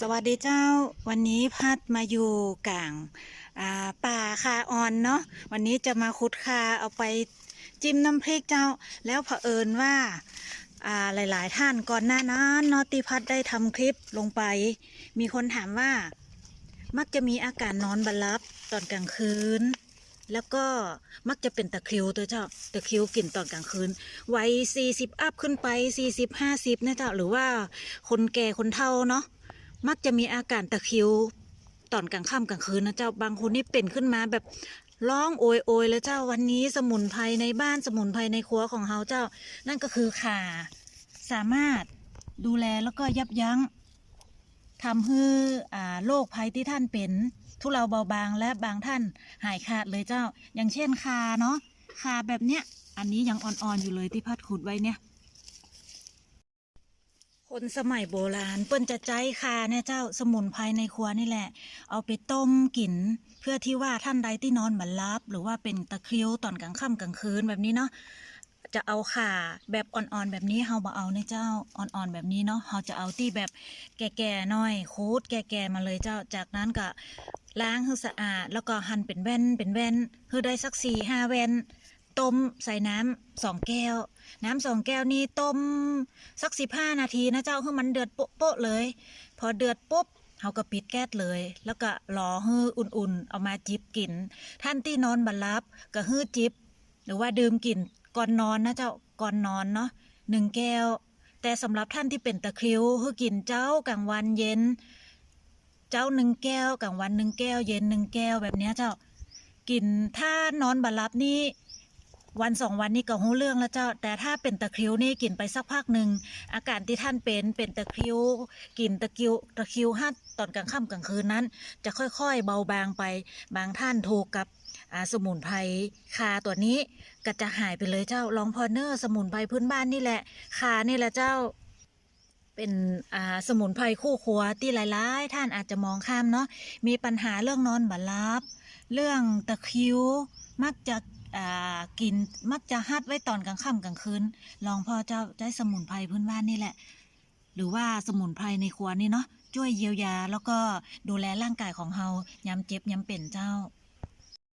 สวัสดีเจ้าวันนี้พัดมาอยู่กลางาป่าคาออนเนาะวันนี้จะมาขุดคาเอาไปจิ้มน้ำพริกเจ้า แล้วเผอิญว่าาหลาย ๆ ท่านก่อนหน้านั้นนอติพัดได้ทำคลิปลงไป มีคนถามว่า มักจะมีอาการนอนบัลลับตอนกลางคืน แล้วก็มักจะเป็นตะคริวตัวเจ้าตะคริวกลิ่นตอนกลางคืนวัยสี่สิบอัพขึ้นไปสี่สิบห้าสิบนะเจ้าหรือว่าคนแก่คนเฒ่าเนาะ มักจะมีอาการตะคิว ตอนกลางค่ำกลางคืนนะเจ้าบางคนนี่เป็นขึ้นมาแบบร้องโอยโอยแล้วเจ้าวันนี้สมุนไพรในบ้านสมุนไพรในครัวของเฮาเจ้า นั่นก็คือข่า สามารถดูแลแล้วก็ยับยั้งทำให้อ่าโรคภัยที่ท่านเป็น ทุเลาเบาบางและบางท่านหายขาดเลยเจ้า อย่างเช่นคาเนาะคาแบบเนี้ยอันนี้ยังอ่อนๆอยู่เลยที่พัดขุดไว้เนี่ย คนสมัยโบราณเปิ้นจะใจคาเนี่ยเจ้าสมุนไพรในครัวนี่แหละ เอาไปต้มกิน เพื่อที่ว่าท่านใดที่นอนบันลับ หรือว่าเป็นตะคริวตอนกลางค่ำกลางคืนแบบนี้เนาะจะเอาข่าแบบอ่อนๆแบบนี้เฮาบ่เอาเนี่ยเจ้าอ่อนๆแบบนี้เนาะเฮาจะเอาที่แบบแก่ๆหน่อยคูดแก่ๆมาเลยเจ้าจากนั้นก็ล้างให้สะอาด แล้วก็หั่นเป็นแว่นเป็นแว่นเพื่อได้สักสี่ห้าแว่น ต้มใส่น้ำสองแก้ว น้ำสองแก้วนี่ต้มสักสิบห้านาทีนะเจ้าคือมันเดือดโป๊ะเลย พอเดือดปุ๊บเขาก็ปิดแก๊สเลย แล้วก็รอให้อุ่นๆ เอามาจิบกิน ท่านที่นอนบัลลับก็ฮื้อจิบ หรือว่าดื่มกินก่อนนอนนะเจ้าก่อนนอนเนาะหนึ่งแก้ว แต่สำหรับท่านที่เป็นตะคริวฮื้อกินเจ้ากลางวันเย็น เจ้าหนึ่งแก้วกลางวันหนึ่งแก้ว เย็นหนึ่งแก้วแบบเนี้ยเจ้ากินถ้านอนบัลลับนี่ วันสองวันนี้ก็หูเรื่องแล้วเจ้า แต่ถ้าเป็นตะคริวนี่กินไปสักพักหนึ่งอาการที่ท่านเป็นเป็นตะคริวกินตะคิวตะคิวห้าตอนกลางค่ำกลางคืนนั้น จะค่อยๆ เบาบางไป บางท่านถูกกับสมุนไพรคาตัวนี้ก็จะหายไปเลยเจ้าลองพอเนอร์สมุนไพรพื้นบ้านนี่แหละคานี่แหละเจ้าเป็นสมุนไพรคู่ครัวที่หลายๆ ท่านอาจจะมองข้ามเนาะมีปัญหาเรื่องนอนบัลลับ เรื่องตะคิวมักจะ กินมักจะฮัดไว้ตอนกลางค่ำกลางคืนลองพอเจ้าได้สมุนไพรพื้นบ้านนี่แหละ หรือว่าสมุนไพรในครัวนี่เนาะช่วยเยียวยาแล้วก็ดูแลร่างกายของเฮายามเจ็บยามเป็นเจ้า